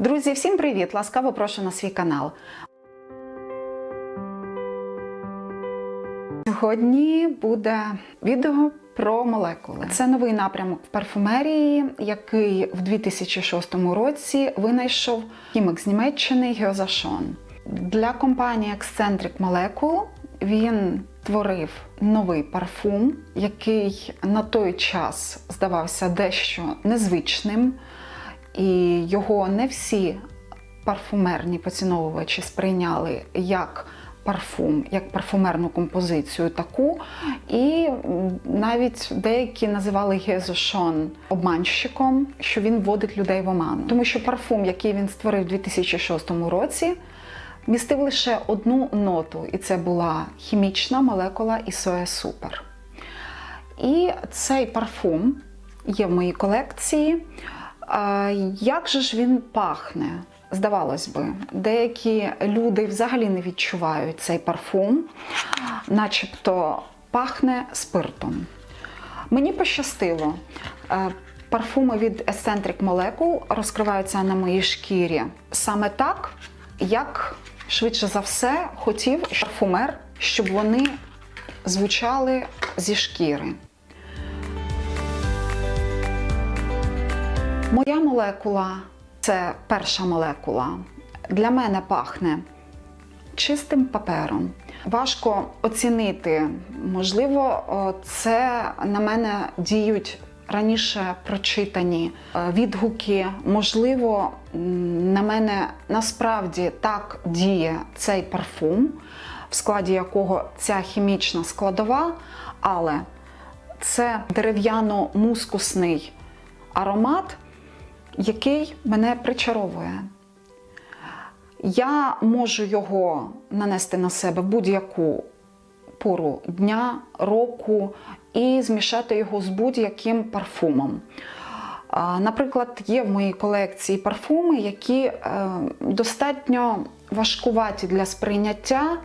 Друзі, всім привіт! Ласкаво прошу на свій канал. Сьогодні буде відео про молекули. Це новий напрямок в парфумерії, який в 2006 році винайшов хімік з Німеччини Гьоза Шон. Для компанії Eccentric Molecule він творив новий парфум, який на той час здавався дещо незвичним, і його не всі парфумерні поціновувачі сприйняли як парфум, як парфумерну композицію таку. І навіть деякі називали Гезошон обманщиком, що він вводить людей в оману. Тому що парфум, який він створив у 2006 році, містив лише одну ноту, і це була хімічна молекула Ісоя Супер. І цей парфум є в моїй колекції. Як же ж він пахне? Здавалось би, деякі люди взагалі не відчувають цей парфум, начебто пахне спиртом. Мені пощастило. Е, Парфуми від Eccentric Molecule розкриваються на моїй шкірі саме так, як швидше за все хотів парфумер, щоб вони звучали зі шкіри. Моя молекула це перша молекула. Для мене пахне чистим папером. Важко оцінити. Можливо, це на мене діють раніше прочитані е, відгуки. Можливо, на мене насправді так діє цей парфум, в складі якого ця хімічна складова, але це дерев'яно-мускусний аромат, який мене причаровує. Я можу його нанести на себе будь-яку пору дня, року і змішати його з будь-яким парфумом. Наприклад, є в моїй колекції парфуми, які е, достатньо важкуваті для сприйняття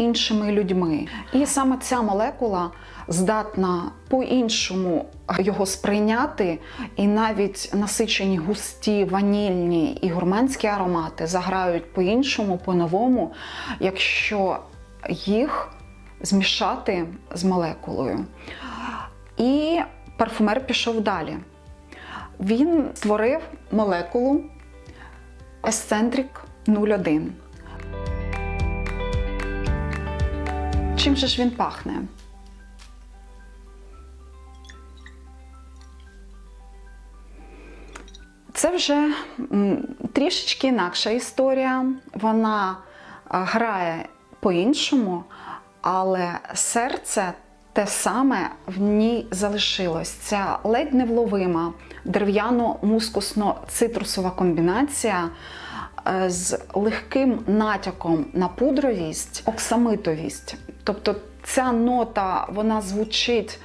іншими людьми. І саме ця молекула здатна по-іншому його сприйняти, і навіть насичені густі, ванільні і гурманські аромати заграють по-іншому, по-новому, якщо їх змішати з молекулою. І парфумер пішов далі. Він створив молекулу Eccentric 01. Чим же ж він пахне? Це вже трішечки інакша історія. Вона грає по-іншому, але серце те саме в ній залишилось. Ця ледь невловима дерев'яно-мускусно-цитрусова комбінація е, з легким натяком на пудровість, оксамитовість. Тобто ця нота вона звучить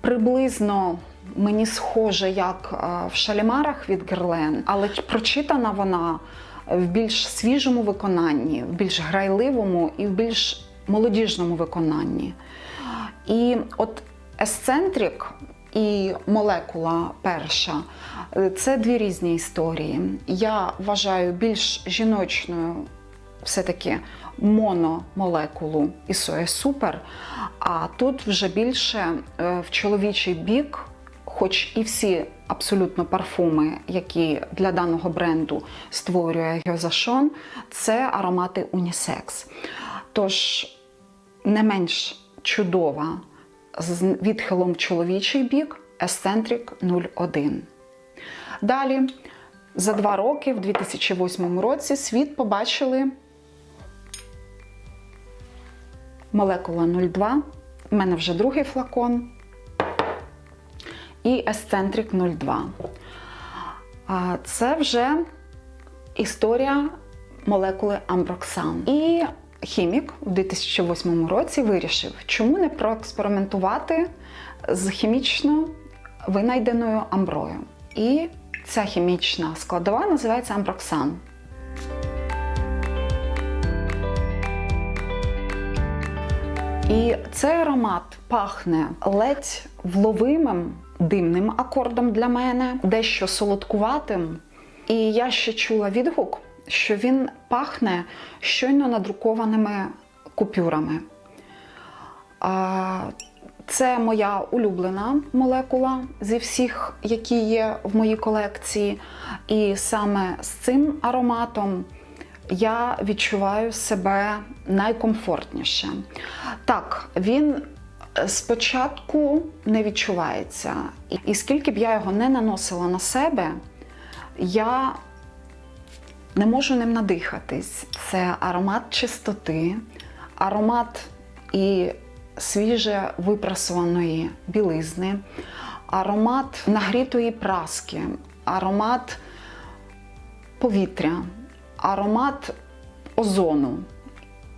приблизно. Мені схоже, як е, в шалімарах від Герлен, але прочитана вона в більш свіжому виконанні, в більш грайливому і в більш молодіжному виконанні. І от есцентрик і молекула перша е, це дві різні історії. Я вважаю більш жіночною все-таки мономолекулу Ісоя Супер, а тут вже більше е, в чоловічий бік. Хоч і всі абсолютно парфуми, які для даного бренду створює Гьозашон, це аромати унісекс. Тож не менш чудова з відхилом чоловічий бік Eccentric 01. Далі, за два роки, в 2008 році, світ побачили молекула 02. У мене вже другий флакон і Eccentric 02. Це вже історія молекули Амброксан. І хімік у 2008 році вирішив, чому не проекспериментувати з хімічно винайденою амброю. І ця хімічна складова називається Амброксан. І цей аромат пахне ледь вловимим димним акордом для мене, дещо солодкуватим І я ще чула відгук, що він пахне щойно надрукованими купюрами. Це моя улюблена молекула зі всіх, які є в моїй колекції. І саме з цим ароматом я відчуваю себе найкомфортніше. Так, він спочатку не відчувається. І- І скільки б я його не наносила на себе, я не можу ним надихатись. Це аромат чистоти, аромат і свіже випрасуваної білизни, аромат нагрітої праски, аромат повітря, аромат озону.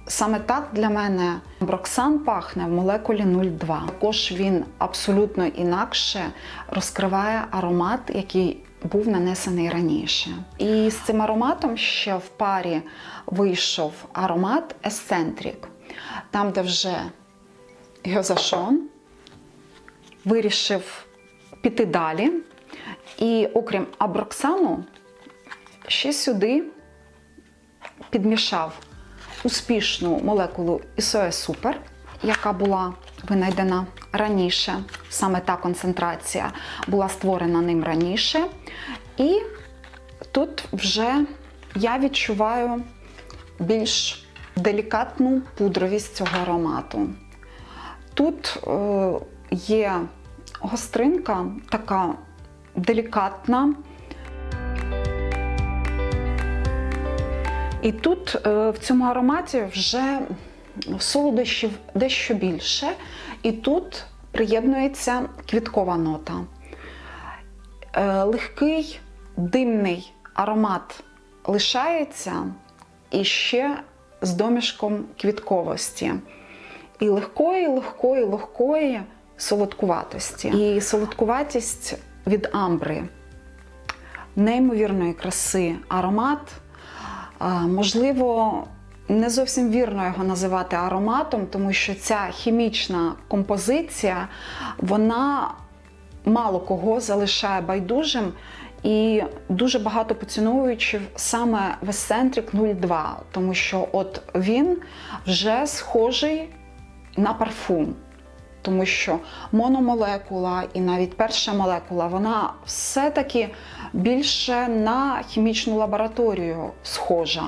Саме так для мене Броксан пахне в молекулі 02. Також він абсолютно інакше розкриває аромат, який був нанесений раніше. І з цим ароматом ще в парі вийшов аромат Eccentric, там, де вже Гьозашон вирішив піти далі. І окрім Аброксану, ще сюди підмішав успішну молекулу Ісоя Супер, яка була винайдена раніше. Саме та концентрація була створена ним раніше. І тут вже я відчуваю більш делікатну пудровість цього аромату. Тут е, є гостринка така делікатна. І тут е, в цьому ароматі вже солодощів дещо більше, і тут приєднується квіткова нота. Е, Легкий димний аромат лишається і ще з домішком квітковості. І легкої, легкої, легкої солодкуватості. І солодкуватість від амбри неймовірної краси аромат. Можливо, не зовсім вірно його називати ароматом, тому що ця хімічна композиція, вона мало кого залишає байдужим і дуже багато поціновуючих саме в Eccentric 02, тому що от він вже схожий на парфум. Тому що мономолекула і навіть перша молекула, вона все-таки більше на хімічну лабораторію схожа.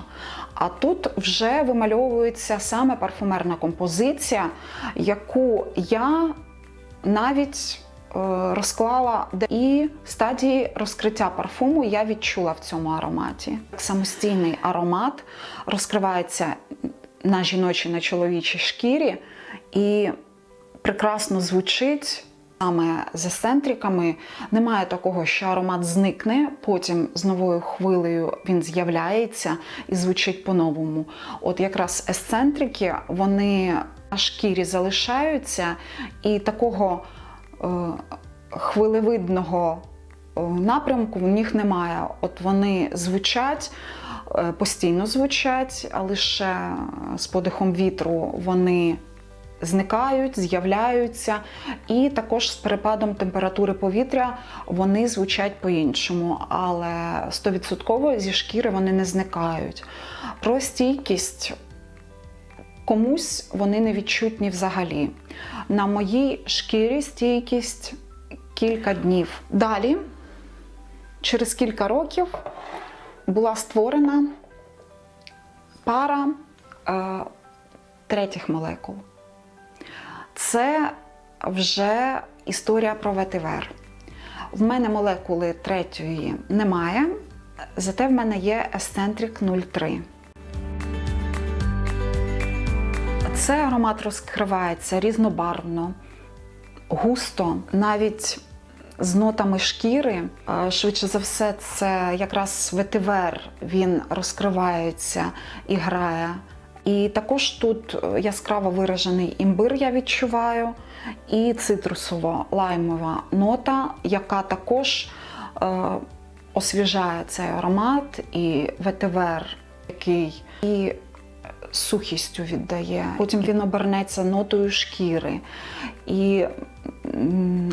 А тут вже вимальовується саме парфумерна композиція, яку я навіть е, розклала і стадії розкриття парфуму я відчула в цьому ароматі. Самостійний аромат розкривається на жіночій, на чоловічій шкірі і прекрасно звучить. Саме з есцентриками немає такого, що аромат зникне, потім з новою хвилею він з'являється і звучить по-новому. От якраз есцентрики вони на шкірі залишаються, і такого е, хвилевидного е, напрямку в них немає. От вони звучать, е, постійно звучать, а лише з подихом вітру вони зникають, з'являються, і також з перепадом температури повітря вони звучать по-іншому, але 100% зі шкіри вони не зникають. Про стійкість комусь вони не відчутні взагалі. На моїй шкірі стійкість кілька днів. Далі, через кілька років, була створена пара е, третіх молекул. Це вже історія про ветивер. В мене молекули третьої немає, зате в мене є Eccentric 03. Цей аромат розкривається різнобарвно, густо, навіть з нотами шкіри. Е, Швидше за все, це якраз ветивер, він розкривається і грає. І також тут е, яскраво виражений імбир я відчуваю, і цитрусово-лаймова нота, яка також е, освіжає цей аромат, і ветивер, який і сухістю віддає. Потім він обернеться нотою шкіри. І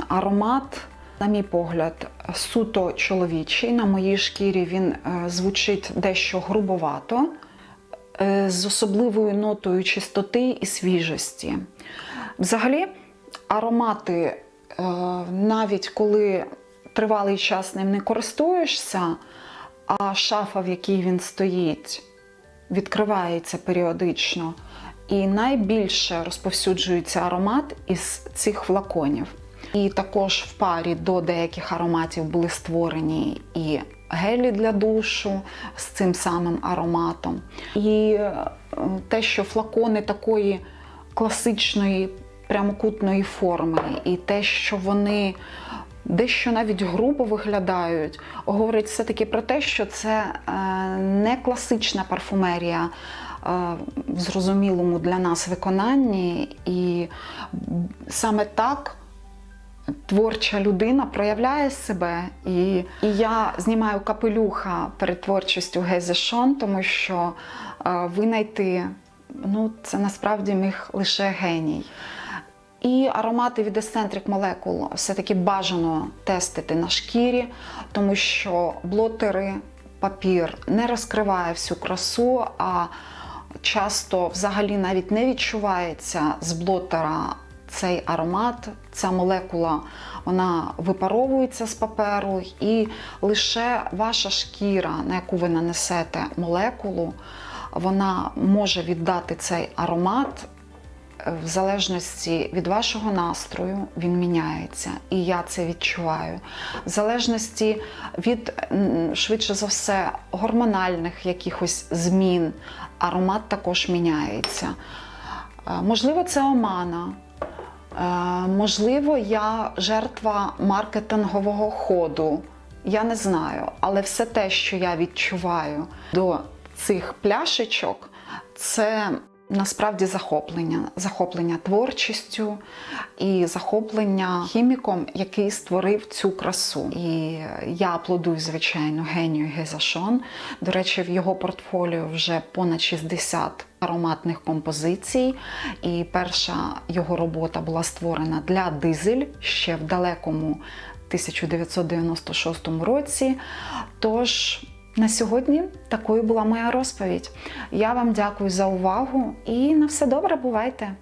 аромат на мій погляд, суто чоловічий. На моїй шкірі він е, звучить дещо грубовато, з особливою нотою чистоти і свіжості. Взагалі, аромати, е, навіть коли тривалий час ним не користуєшся, а шафа, в якій він стоїть, відкривається періодично. І найбільше розповсюджується аромат із цих флаконів. І також в парі до деяких ароматів були створені і гелі для душу з цим самим ароматом. І е, те, що флакони такої класичної прямокутної форми, і те, що вони дещо навіть грубо виглядають, говорить все-таки про те, що це е, не класична парфумерія е, в зрозумілому для нас виконанні, і саме так. Творча людина проявляє себе, і, і я знімаю капелюха перед творчістю Гези Шон, тому що е, винайти ну, це насправді міг лише геній. І аромати від Eccentric Molecule все-таки бажано тестити на шкірі, тому що блотери, папір не розкриває всю красу, а часто взагалі навіть не відчувається з блотера цей аромат, ця молекула вона випаровується з паперу, і лише ваша шкіра, на яку ви нанесете молекулу, вона може віддати цей аромат в залежності від вашого настрою він міняється, і я це відчуваю. В залежності від, швидше за все, гормональних якихось змін, аромат також міняється. Е, Можливо, це омана. Е, Можливо, я жертва маркетингового ходу. Я не знаю, але все те, що я відчуваю до цих пляшечок, це насправді захоплення, захоплення творчістю і захоплення хіміком, який створив цю красу. І я аплодую, звичайно, генію Гезашон. До речі, в його портфоліо вже понад 60 ароматних композицій. І перша його робота була створена для дизель ще в далекому 1996 році. Тож на сьогодні такою була моя розповідь. Я вам дякую за увагу і на все добре бувайте!